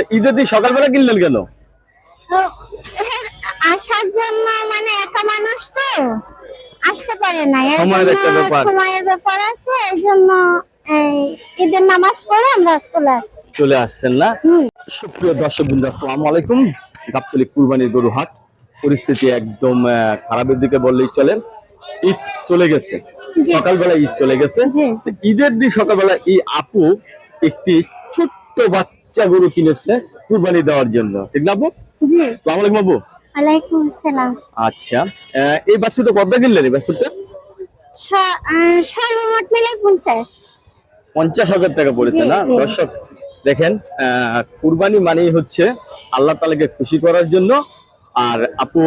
তা ঈদের দিন সকালবেলা কিনলেন কেন? আসার জন্য মানে একা মানুষ তো আসতে পারে না। সময়ের একটা ব্যাপার। সময়ের ব্যাপার আছে এই জন্য ঈদের নামাজ পড়ে আমরা চলে আসছি। চলে আসছেন না? সুপ্রিয় দর্শক বৃন্দ আসসালামু আলাইকুম। গাবতলী কুরবানির গরু পরিস্থিতি একদম খারাপের দিকে বললেই চলে। ঈদ চলে গেছে। সকালবেলা ঈদ চলে গেছে। ঈদের দিন সকালবেলা এই আপু একটি ছোট্ট বাচ্চা গরু কিনেছে কুরবানি দেওয়ার জন্য। ঠিক না আপু? সালাম আলাইকুম আপু। ওয়ালাইকুম আসসালাম। আচ্ছা। এই বাচ্চাটা কত কিনলেন এই বাচ্চাটা? সর্বমোট মিলে পঞ্চাশ। পঞ্চাশ হাজার টাকা পড়েছে না? দর্শক দেখেন কুরবানি মানেই হচ্ছে আল্লাহ তালাকে খুশি করার জন্য। আর আপু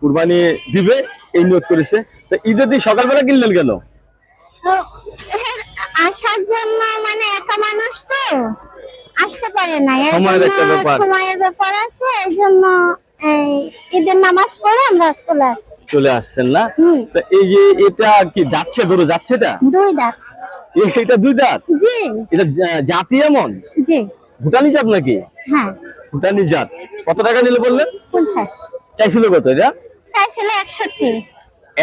কুরবানি দিবে এই নিয়োগ করেছে। তো ঈদের দিন সকালবেলা কিনলেন কেন? আসার জন্য মানে একা মানুষ তো। আসতে পারে না সময়ের একটা ব্যাপার। সময়ের ব্যাপার আছে এই জন্য এই ঈদের নামাজ পড়ে আমরা চলে আসছি। চলে আসছেন না? তো এই যে এটা কি যাচ্ছে গরু যাচ্ছে এটা? দুই দাঁত। এটা দুই দাঁত? জি। এটা জাতি এমন? জি। ভুটানি জাত নাকি? হ্যাঁ। ভুটানি জাত। কত টাকা নিলে বললেন? পঞ্চাশ। চাইছিল কত এটা? চাইছিল একষট্টি।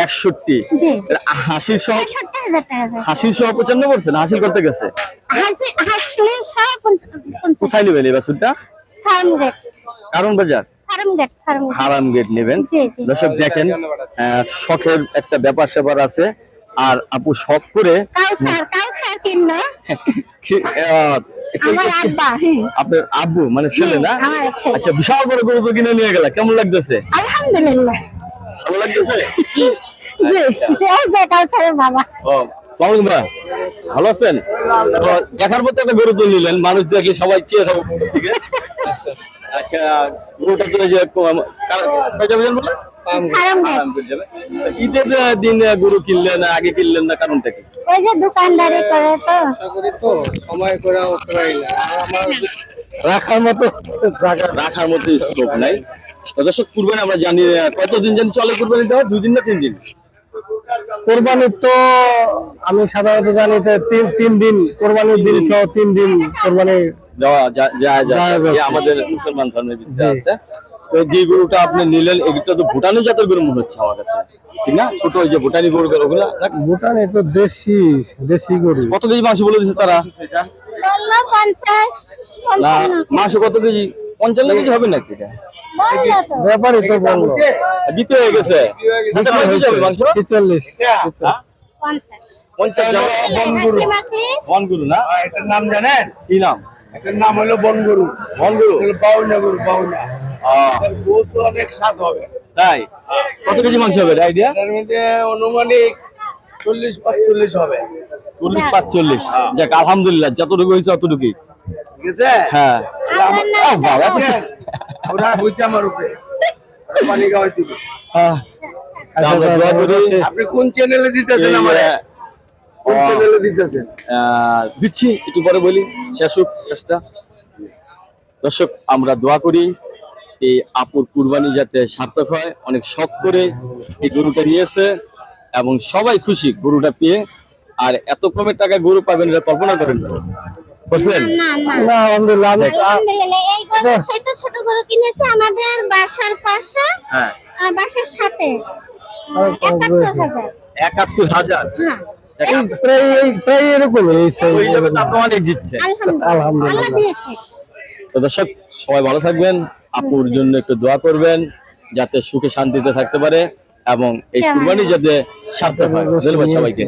একষট্টি। হাসির সহ। হাসির সহ হাসিল করতে গেছে? কোথায় নেবেন এই বাছুরটা? কারণ বাজার? হারাম গেট নেবেন। দর্শক দেখেন শখের একটা ব্যাপার স্যাপার আছে। আর আপু শখ করে আপনার আব্বু মানে ছেলে না? আচ্ছা বিশাল বড় গরু কিনে নিয়ে গেলা কেমন লাগতেছে? আলহামদুলিল্লাহ। ভালো লাগতেছে? জি। জি। বাবা ও ভালো আছেন? দেখার মতো একটা গরু নিলেন মানুষ দেখলে সবাই চেয়ে আচ্ছা গরুটা তো যে ঈদের দিন গরু কিনলেন আগে কিনলেন না কারণটা কি? ওই যে দোকানদারি করে তো। আশা করি তো সময় করে উঠতে না। আমার রাখার মতো রাখার মতো স্কোপ নাই। দর্শক কুরবানি আমরা জানি কতদিন জানি চলে কুরবানি দেওয়া? দুই দিন না তিন দিন? কোরবানির তো আমি সাধারণত জানি তিন তিন দিন কোরবানির দিন সহ তিন দিন কোরবানি যায় যায় আমাদের মুসলমান ধর্মের ভিতরে জি। আছে। তো যে গরুটা আপনি নিলেন এগুলো তো ভুটানি জাতের গরু মনে হচ্ছে আমার কাছে। ঠিক না? ছোট ওই যে ভুটানি গরু ওগুলো? না? ভুটানে তো দেশি দেশি গরু। কত কেজি মাংস বলে দিচ্ছে তারা? না মাংস কত কেজি? পঞ্চান্ন কেজি হবে নাকি এটা? ব্যাপারই তো। বলল বিক্রি হয়ে গেছে। আচ্ছা, ছিচল্লিশ? পঞ্চাশ। পঞ্চাশ জন হাসলি মাসলি বন গরু না? এটার নাম জানেন? কি নাম? এটার নাম হলো বনগরু। বন বাউনা গরু বাউনা। গোস অনেক স্বাদ হবে। তাই? কত কেজি মাংস হবে? আইডিয়া অনুমানিক চল্লিশ পাঁচচল্লিশ হবে। চল্লিশ পাঁচচল্লিশ। যাক আলহামদুলিল্লাহ যতটুকু হয়েছে অতটুকুই। ঠিক আছে? হ্যাঁ। আল্লাহর বাবা ওরা বুঝছে আমার উপরে পানি খাওয়াই দিবে আহ, আচ্ছা, আমরা দোয়া করি আপনি কোন চ্যানেলে দিতেছেন আমার কোন চ্যানেলে দিতেছেন দিচ্ছি একটু পরে বলি শেষ হোক কাজটা দর্শক আমরা দোয়া করি এই আপুর কুরবানি যাতে সার্থক হয় অনেক শখ করে এই গরুটা নিয়েছে এবং সবাই খুশি গরুটা পেয়ে আর এত কমের টাকা গরু পাবেন এটা কল্পনা করেন। বুঝলেন না আলহামদুলিল্লাহ এই গরু সেই তো ছোট গরু কিনেছে আমাদের বাসার পাশে হ্যাঁ। বাসার সাথে। হ্যাঁ। তো দর্শক সবাই ভালো থাকবেন আপুর জন্য একটু দোয়া করবেন যাতে সুখে শান্তিতে থাকতে পারে এবং এই কুরবানি যাতে সার্থক হয়। ধন্যবাদ সবাইকে।